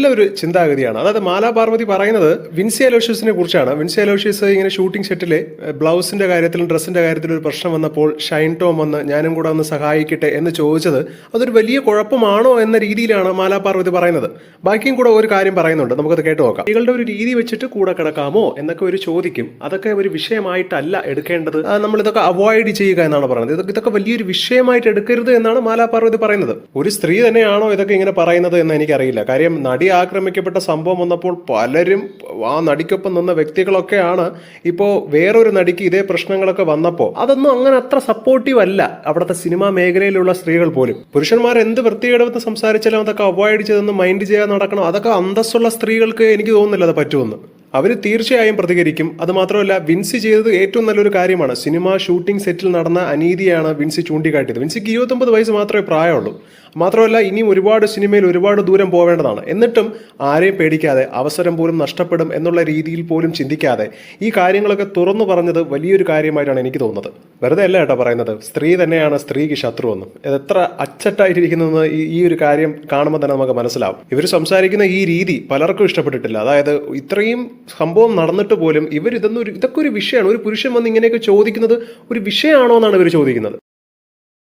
നല്ലൊരു ചിന്താഗതിയാണ്. അതായത് മാലാ പാർവതി പറയുന്നത് വിൻസി അലോഷ്യസിനെ കുറിച്ചാണ്. വിൻസി അലോഷ്യസ് ഇങ്ങനെ ഷൂട്ടിംഗ് സെറ്റിലെ ബ്ലൗസിന്റെ കാര്യത്തിലും ഡ്രസ്സിന്റെ കാര്യത്തിലും ഒരു പ്രശ്നം വന്നപ്പോൾ ഷൈൻ ടോം വന്ന് ഞാനും കൂടെ ഒന്ന് സഹായിക്കട്ടെ എന്ന് ചോദിച്ചത് അതൊരു വലിയ കുഴപ്പമാണോ എന്ന രീതിയിലാണ് മാലാ പാർവതി പറയുന്നത്. ബാക്കിയും കൂടെ ഒരു കാര്യം പറയുന്നുണ്ട്. നമുക്കത് കേട്ട് നോക്കാം. സ്ത്രീകളുടെ ഒരു രീതി വെച്ചിട്ട് കൂടെ കിടക്കാമോ എന്നൊക്കെ ഒരു ചോദിക്കും. അതൊക്കെ ഒരു വിഷയമായിട്ടല്ല എടുക്കേണ്ടത്. നമ്മൾ ഇതൊക്കെ അവോയ്ഡ് ചെയ്യുക എന്നാണ് പറയുന്നത്. ഇതൊക്കെ ഇതൊക്കെ വലിയൊരു വിഷയമായിട്ട് എടുക്കരുത് എന്നാണ് മാലാ പാർവതി പറയുന്നത്. ഒരു സ്ത്രീ തന്നെയാണോ ഇതൊക്കെ ഇങ്ങനെ പറയുന്നത് എന്ന് എനിക്കറിയില്ല. കാര്യം നടി ആക്രമിക്കപ്പെട്ട സംഭവം വന്നപ്പോൾ പലരും ആ നടിക്കൊപ്പം നിന്ന വ്യക്തികളൊക്കെയാണ് ഇപ്പോൾ വേറൊരു നടിക്ക് ഇതേ പ്രശ്നങ്ങളൊക്കെ വന്നപ്പോൾ അതൊന്നും അങ്ങനെ അത്ര സപ്പോർട്ടീവ് അല്ല അവിടുത്തെ സിനിമാ മേഖലയിലുള്ള സ്ത്രീകൾ പോലും. പുരുഷന്മാർ എന്ത് വൃത്തികേടെന്ന് സംസാരിച്ചാലും അതൊക്കെ അവോയ്ഡ് ചെയ്തെന്ന് മൈൻഡ് ചെയ്യാൻ നടക്കണം. അതൊക്കെ അന്തസ്സുള്ള സ്ത്രീകൾക്ക് എനിക്ക് തോന്നുന്നില്ല അത് പറ്റുമെന്ന്. അവർ തീർച്ചയായും പ്രതികരിക്കും. അത് മാത്രമല്ല വിൻസി ചെയ്തത് ഏറ്റവും നല്ലൊരു കാര്യമാണ്. സിനിമ ഷൂട്ടിംഗ് സെറ്റിൽ നടന്ന അനീതിയാണ് വിൻസി ചൂണ്ടിക്കാട്ടിയത്. വിൻസിക്ക് ഇരുപത്തൊമ്പത് വയസ്സ് മാത്രമേ പ്രായമുള്ളൂ. മാത്രമല്ല ഇനിയും ഒരുപാട് സിനിമയിൽ ഒരുപാട് ദൂരം പോവേണ്ടതാണ്. എന്നിട്ടും ആരെയും പേടിക്കാതെ അവസരം പോലും നഷ്ടപ്പെടും എന്നുള്ള രീതിയിൽ പോലും ചിന്തിക്കാതെ ഈ കാര്യങ്ങളൊക്കെ തുറന്നു പറഞ്ഞത് വലിയൊരു കാര്യമായിട്ടാണ് എനിക്ക് തോന്നുന്നത്. വെറുതെ അല്ല കേട്ടോ പറയുന്നത്. സ്ത്രീ തന്നെയാണ് സ്ത്രീക്ക് ശത്രു എന്ന്. ഇത് എത്ര അച്ചട്ടായിട്ടിരിക്കുന്നതെന്ന് ഈ ഒരു കാര്യം കാണുമ്പോൾ തന്നെ നമുക്ക് മനസ്സിലാവും. ഇവർ സംസാരിക്കുന്ന ഈ രീതി പലർക്കും ഇഷ്ടപ്പെട്ടിട്ടില്ല. അതായത് ഇത്രയും സംഭവം നടന്നിട്ട് പോലും ഇവർ ഇതൊന്നും ഇതൊക്കെ ഒരു വിഷയമാണ്. ഒരു പുരുഷൻ വന്ന് ഇങ്ങനെയൊക്കെ ചോദിക്കുന്നത് ഒരു വിഷയമാണോ എന്നാണ് ഇവർ ചോദിക്കുന്നത്.